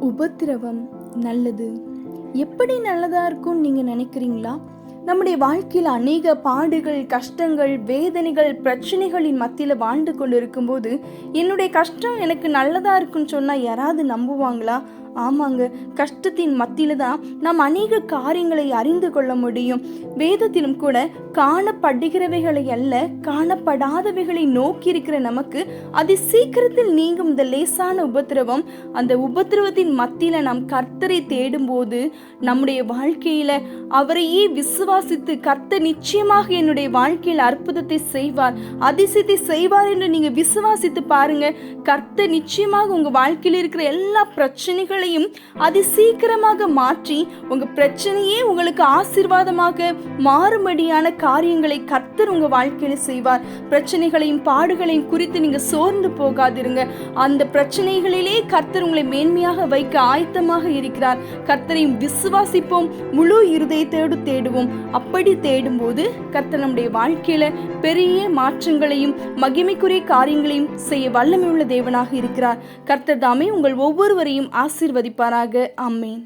உபத்திரவம் நல்லது. எப்படி நல்லதா இருக்கும்னு நீங்க நினைக்கிறீங்களா? நம்முடைய வாழ்க்கையில் அநேக பாடுகள் கஷ்டங்கள் வேதனைகள் பிரச்சனைகளின் மத்தியில் வாழ்ந்து கொண்டு இருக்கும்போது என்னுடைய கஷ்டம் எனக்கு நல்லதா இருக்குன்னு சொன்னால் யாராவது நம்புவாங்களா? ஆமாங்க. கஷ்டத்தின் மத்தியில தான் நாம் அநேக காரியங்களை அறிந்து கொள்ள முடியும். வேதத்திலும் கூட காணப்படுகிறவைகளை அல்ல காணப்படாதவைகளை நோக்கி இருக்கிற நமக்கு அதி சீக்கிரத்தில் நீங்கும் இந்த லேசான உபத்திரவம். அந்த உபத்திரவத்தின் மத்தியில நாம் கர்த்தரை தேடும்போது நம்முடைய வாழ்க்கையில அவரையே விசுவாசித்து கர்த்தர் நிச்சயமாக என்னுடைய வாழ்க்கையில் அற்புதத்தை செய்வார் அதிசயத்தை செய்வார் என்று நீங்க விசுவாசித்து பாருங்க. கர்த்தர் நிச்சயமாக உங்க வாழ்க்கையில் இருக்கிற எல்லா பிரச்சனைகளையும் அதி சீக்கிரமாக மாற்றி உங்க பிரச்சனையே உங்களுக்கு ஆசீர்வாதமாக மாறும்படியான காரியங்களை கர்த்தர் உங்க வாழ்க்கையில செய்வார். பிரச்சனைகளையும் பாடுகளையும் குறித்து நீங்க சோர்ந்து போகாதிருங்க. அந்த பிரச்சனைகளிலே கர்த்தர் உங்களை மேன்மையாக வைக்க ஆயத்தமாக இருக்கிறார். கர்த்தரையும் விசுவாசிப்போம். முழு இருதயத்தோடு தேடுவோம். அப்படி தேடும்போது கர்த்தர் நம்முடைய வாழ்க்கையில பெரிய மாற்றங்களையும் மகிமைக்குரிய காரியங்களையும் செய்ய வல்லமையுள்ள தேவனாக இருக்கிறார். கர்த்தர் தாமே உங்கள் ஒவ்வொருவரையும் ஆசீர்வதிப்பாராக. அம்மேன்